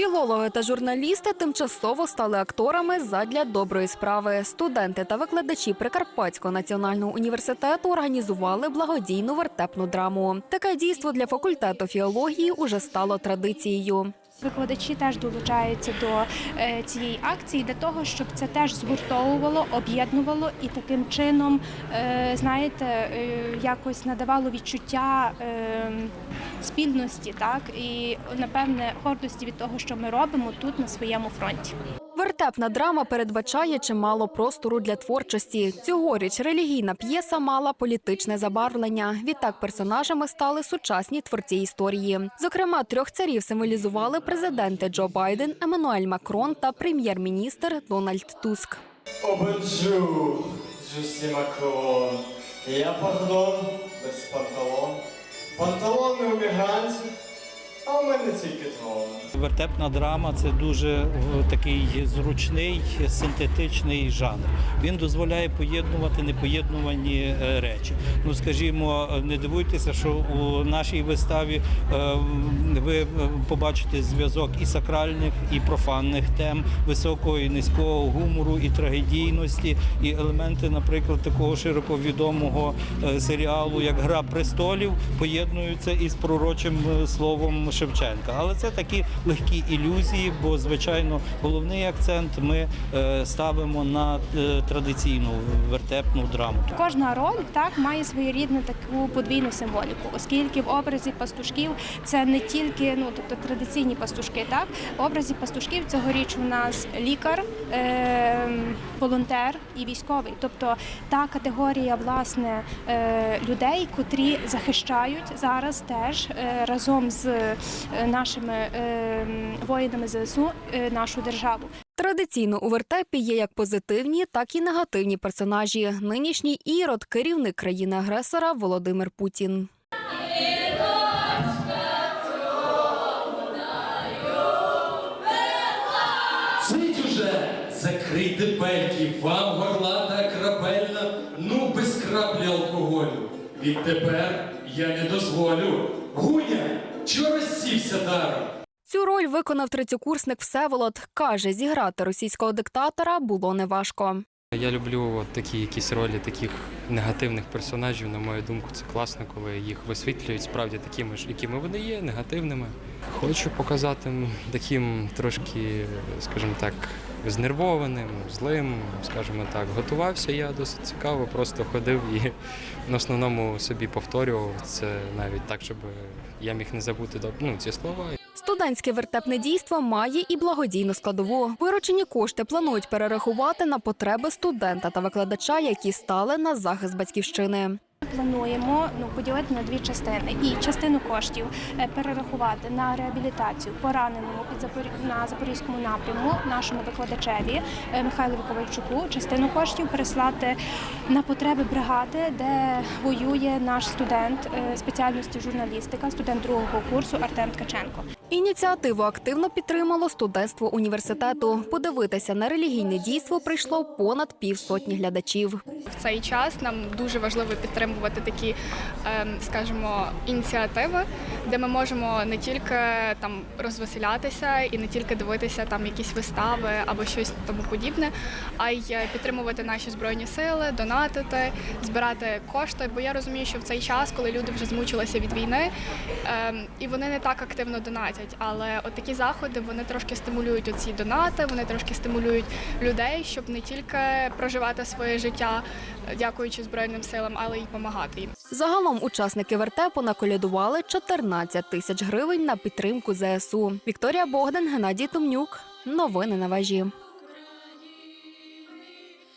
Філологи та журналісти тимчасово стали акторами задля доброї справи. Студенти та викладачі Прикарпатського національного університету організували благодійну вертепну драму. Таке дійство для факультету філології уже стало традицією. Викладачі теж долучаються до е, цієї акції для того, щоб це теж згуртовувало, об'єднувало і таким чином, е, знаєте, е, якось надавало відчуття е, спільності, так і напевне гордості від того, що ми робимо тут на своєму фронті. Вертепна драма передбачає чимало простору для творчості. Цьогоріч релігійна п'єса мала політичне забарвлення. Відтак персонажами стали сучасні творці історії. Зокрема, трьох царів символізували президенти Джо Байден, Еммануель Макрон та прем'єр-міністр Дональд Туск. О, бонжур, Жюсі Макрон. Я пардон, без панталон. Панталони у мігрантів, а у мене тільки трон. Вертепна драма це дуже е, такий зручний синтетичний жанр. Він дозволяє поєднувати непоєднувані е, речі. Ну, скажімо, не дивуйтеся, що у нашій виставі е, ви побачите зв'язок і сакральних, і профанних тем, високого і низького гумору, і трагедійності, і елементи, наприклад, такого широко відомого серіалу, як Гра престолів, поєднуються із пророчим словом Шевченка. Але це такі легкі ілюзії, бо звичайно головний акцент ми е, ставимо на е, традиційну вертепну драму. Кожна роль так має своєрідну таку подвійну символіку, оскільки в образі пастушків це не тільки ну тобто традиційні пастушки, так в образі пастушків цьогоріч у нас лікар, е, волонтер і військовий. Тобто та категорія власне е, людей, котрі захищають зараз теж е, разом з нашими е, воїнами ЗСУ е, нашу державу. Традиційно у вертепі є як позитивні, так і негативні персонажі. Нинішній ірод, керівник країни-агресора Володимир Путін. Цить уже, закрийте пельки, вам горлата крапельна, ну без краплі алкоголю. Відтепер я не дозволю. Гуня, чого розсівся даром? Цю роль виконав третьокурсник Всеволод. Каже, зіграти російського диктатора було неважко. Я люблю от такі якісь ролі таких негативних персонажів. На мою думку, це класно, коли їх висвітлюють справді такими ж, якими вони є, негативними. Хочу показати таким трошки, скажімо так, знервованим, злим, скажімо так. Готувався я досить цікаво, просто ходив і в основному собі повторював це навіть так, щоб я міг не забути ну, ці слова. Студентське вертепне дійство має і благодійну складову. Виручені кошти планують перерахувати на потреби студента та викладача, які стали на захист батьківщини. Плануємо ну поділити на дві частини і частину коштів е, перерахувати на реабілітацію пораненому під на запорізькому напряму нашому викладачеві е, Михайлові Ковальчуку. Частину коштів переслати на потреби бригади, де воює наш студент е, спеціальності журналістика, студент другого курсу Артем Ткаченко. Ініціативу активно підтримало студентство університету. Подивитися на релігійне дійство прийшло понад півсотні глядачів. в цей час нам дуже важливо підтримувати такі, ем, скажімо, ініціативи, де ми можемо не тільки там розвеселятися і не тільки дивитися там якісь вистави або щось тому подібне, а й підтримувати наші збройні сили, донатити, збирати кошти. Бо я розумію, що в цей час, коли люди вже змучилися від війни, ем, і вони не так активно донатять. Але от такі заходи вони трошки стимулюють оці донати, вони трошки стимулюють людей, щоб не тільки проживати своє життя, е, дякуючи збройним силам, але й допомагати їм. Загалом учасники вертепу наколядували 14 тисяч гривень на підтримку ЗСУ. Вікторія Богдан, Геннадій Томнюк. Новини на вежі.